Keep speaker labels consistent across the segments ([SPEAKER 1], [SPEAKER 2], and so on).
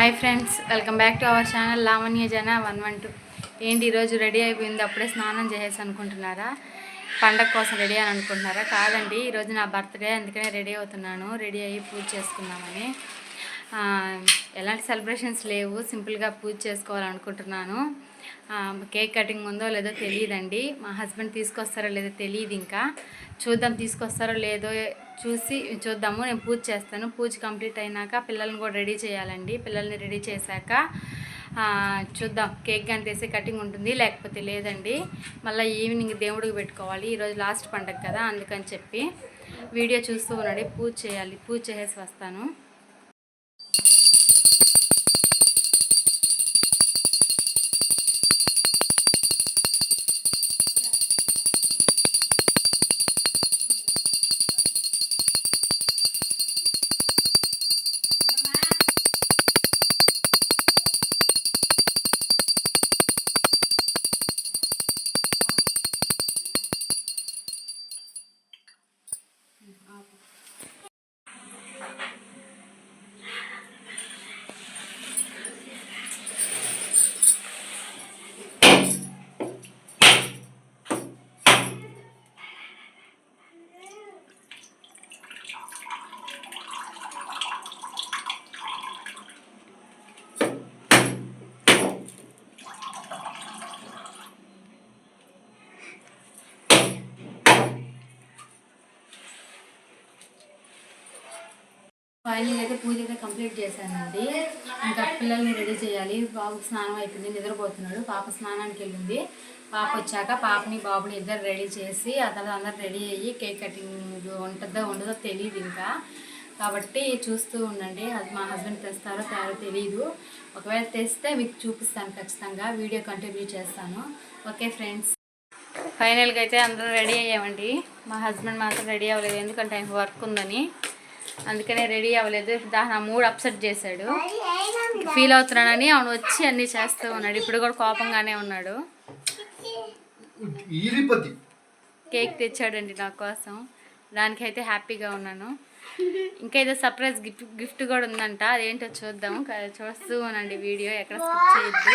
[SPEAKER 1] Hi friends welcome back to our channel Lavanya Jana one one two. ఏంటి ఈరోజు ready అయిపోయింది? అప్పుడే స్నానం చేసేసి అనుకుంటున్నారా? పండగ కోసం రెడీ అని అనుకుంటున్నారా? కాదండి ఈరోజు నా బర్త్డే అందుకనే రెడీ అవుతున్నాను. రెడీ అయ్యి పూజ చేసుకుందామని. ఎలాంటి సెలబ్రేషన్స్ లేవు సింపుల్గా పూజ చేసుకోవాలనుకుంటున్నాను. కేక్ కటింగ్ ఉందో లేదో తెలియదండి. మా హస్బెండ్ తీసుకొస్తారో లేదో తెలియదు ఇంకా. చూద్దాం తీసుకొస్తారో లేదో చూసి చూద్దాము నేను పూజ చేస్తాను. పూజ కంప్లీట్ అయినాక పిల్లల్ని కూడా రెడీ చేయాలండి. పిల్లల్ని రెడీ చేశాక చూద్దాం కేక్ కానీ కటింగ్ ఉంటుంది లేకపోతే లేదండి. మళ్ళీ ఈవినింగ్ దేవుడికి పెట్టుకోవాలి. ఈరోజు లాస్ట్ పండగ కదా అందుకని చెప్పి వీడియో చూస్తూ ఉండండి. పూజ చేయాలి. పూజ చేసేసి వస్తాను. ఫైనల్ అయితే పూజ అయితే కంప్లీట్ చేశానండి. ఇంకా పిల్లల్ని రెడీ చేయాలి. బాబుకి స్నానం అయిపోయింది నిద్రపోతున్నాడు. పాప స్నానానికి వెళ్ళింది. పాప వచ్చాక పాపని బాబుని ఇద్దరు రెడీ చేసి ఆ తర్వాత అందరు రెడీ అయ్యి కేక్ కటింగ్ ఉంటుందో ఉండదో తెలియదు ఇంకా. కాబట్టి చూస్తూ ఉండండి. అది మా హస్బెండ్ తెస్తారో తేరో తెలియదు ఒకవేళ తెస్తే మీకు చూపిస్తాను ఖచ్చితంగా. వీడియో కంటిన్యూ చేస్తాను. Okay friends. ఫైనల్గా అయితే అందరూ రెడీ అయ్యామండి. మా హస్బెండ్ మాత్రం రెడీ అవ్వలేదు. ఎందుకంటే ఆయన వర్క్ ఉందని. అందుకనే రెడీ అవ్వలేదు. నా మూడ్ అప్సెట్ చేశాడు. ఫీల్ అవుతున్నానని అవును వచ్చి అన్నీ చేస్తూ ఉన్నాడు. ఇప్పుడు కూడా కోపంగానే ఉన్నాడు. కేక్ తెచ్చాడండి నా కోసం. దానికైతే హ్యాపీగా ఉన్నాను. ఇంకా ఏదో సర్ప్రైజ్ గిఫ్ట్ గిఫ్ట్ కూడా ఉందంట. అదేంటో చూద్దాం. చూస్తూ ఉండండి వీడియో. ఎక్కడ స్కిప్ చేయొద్దు.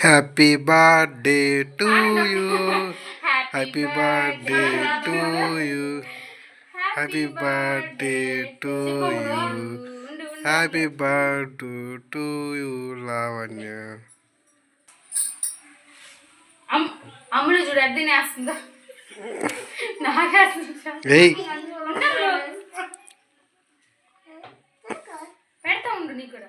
[SPEAKER 2] Happy birthday to you happy birthday to you happy birthday
[SPEAKER 1] to you.
[SPEAKER 2] Happy birthday to you Lavanya
[SPEAKER 1] అమ్- అమ్ముడు చూడు
[SPEAKER 2] ఏయ్.
[SPEAKER 1] ఉండరు. పెడతా ఉండు నీకు కూడా.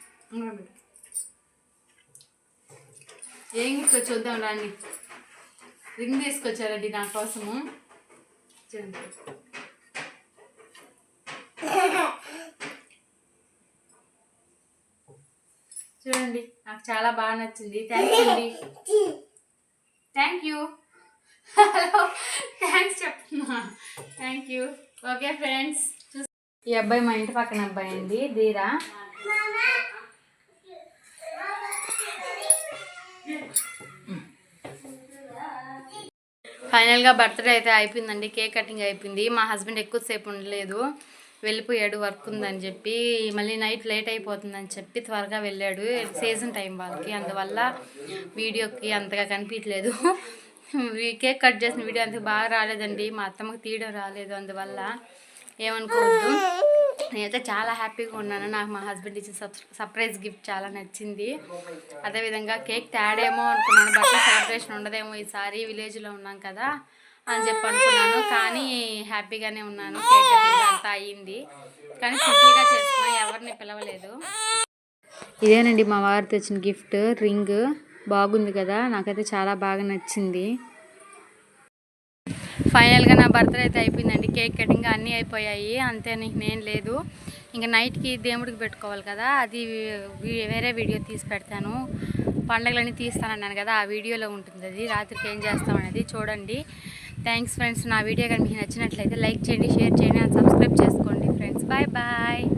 [SPEAKER 1] ఏం గిఫ్ట్ చూద్దాం రండి రింగ్ తీసుకొచ్చారండి నా కోసము? చూడండి చూడండి నాకు చాలా బాగా నచ్చింది. థ్యాంక్ యూ అండి థ్యాంక్ యూ హలో థ్యాంక్స్ చెప్తున్నా థ్యాంక్ యూ ఓకే ఫ్రెండ్స్ ఈ అబ్బాయి మా ఇంటి పక్కన అబ్బాయి అండి ధీరా. ఫైనల్గా బర్త్డే అయితే అయిపోయిందండి కేక్ కటింగ్ అయిపోయింది. మా హస్బెండ్ ఎక్కువసేపు ఉండలేదు వెళ్ళిపోయాడు వర్క్ ఉందని చెప్పి మళ్ళీ నైట్ లేట్ అయిపోతుందని చెప్పి త్వరగా వెళ్ళాడు. సీజన్ టైం వాళ్ళకి అందువల్ల వీడియోకి అంతగా కనిపించలేదు. కేక్ కట్ చేసిన వీడియో అంత బాగా రాలేదండి మా అత్తమ్మకి తీయడం రాలేదు అందువల్ల ఏమనుకోవద్దు. నేనైతే చాలా హ్యాపీగా ఉన్నాను. నాకు మా హస్బెండ్ ఇచ్చిన సప్- సర్ప్రైజ్ గిఫ్ట్ చాలా నచ్చింది. అదేవిధంగా కేక్ తేడేమో అనుకున్నాను. బట్ సెలబ్రేషన్ ఉండదేమో ఈసారి విలేజ్లో ఉన్నాం కదా అని చెప్పి అనుకున్నాను. కానీ హ్యాపీగానే ఉన్నాను. కేక్ అంతా అయ్యింది. కానీ సింపుల్గా చేసుకున్నా ఎవరిని పిలవలేదు. ఇదేనండి మా వారు తెచ్చిన గిఫ్ట్ రింగ్. బాగుంది కదా. నాకైతే చాలా బాగా నచ్చింది. ఫైనల్గా నా బర్త్డే అయితే అయిపోయిందండి. కేక్ కటింగ్ అన్నీ అయిపోయాయి. అంతే నేను లేదు. ఇంకా నైట్కి దేవుడికి పెట్టుకోవాలి కదా. అది వేరే వీడియో తీసి పెడతాను. పండగలన్నీ తీస్తానన్నాను కదా. ఆ వీడియోలో ఉంటుంది అది. రాత్రికి ఏం చేస్తామనేది చూడండి. Thanks friends. నా వీడియో కానీ మీకు నచ్చినట్లయితే లైక్ చేయండి షేర్ చేయండి అండ్ సబ్స్క్రైబ్ చేసుకోండి ఫ్రెండ్స్. Bye bye.